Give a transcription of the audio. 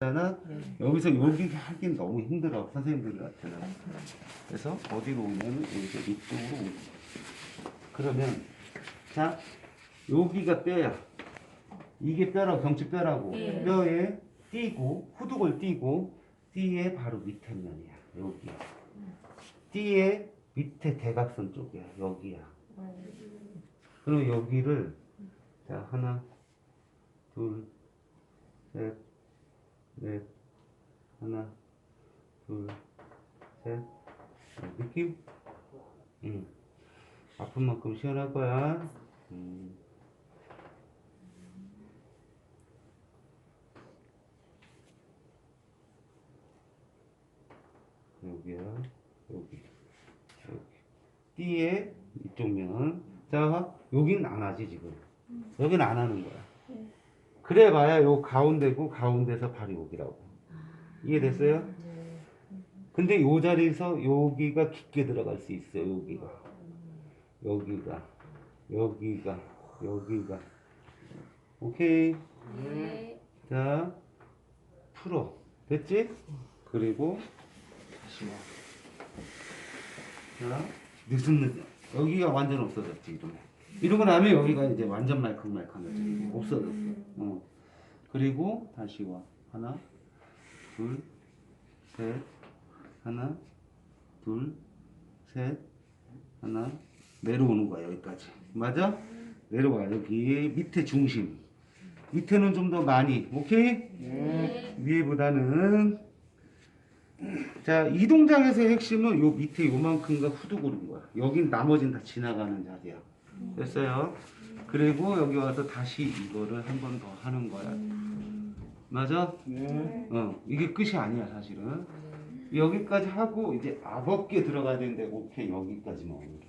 잖아. 여기서 여기 하긴 너무 힘들어 선생님들 같아는 그래서 어디로 오냐면 여기서 이쪽으로 오고 그러면 자 여기가 뼈야. 이게 뼈라고 경추 뼈라고. 예. 뼈에 띄고 후둑을 띄고 띠의 바로 밑에 면이야 여기 띠의 밑에 대각선 쪽이야 여기야. 그럼 여기를 자 하나 둘셋 넷, 하나, 둘, 셋. 어, 느낌? 응. 아픈 만큼 시원할 거야. 음. 여기야, 여기, 여기. 띠에 이쪽 면. 자, 여긴 안 하지, 지금. 여긴 안 하는 거야. 그래 봐야 요 가운데고 가운데서 바로 여기라고. 이해됐어요? 근데 요 자리에서 여기가 깊게 들어갈 수 있어요. 여기가. 여기가. 여기가. 여기가. 오케이. 네. 자, 풀어. 됐지? 그리고 다시 와. 자, 느슨느슨. 여기가 완전 없어졌지, 이러면. 이러고 나면 여기가 이제 완전 말캉말캉해져. 없어졌어. 어. 그리고 다시 와. 하나, 둘, 셋, 하나, 둘, 셋, 하나. 내려오는 거야, 여기까지. 맞아? 내려와. 여기 밑에 중심. 밑에는 좀 더 많이. 오케이? 네. 위에보다는. 자, 이 동작에서의 핵심은 요 밑에 요만큼과 후두 고른 거야. 여긴 나머지는 다 지나가는 자리야. 됐어요? 그리고 여기 와서 다시 이거를 한 번 더 하는 거야. 맞아? 네. 네. 어, 이게 끝이 아니야, 사실은. 여기까지 하고, 이제 아홉 개 들어가야 되는데, 오케이, 여기까지만. 네.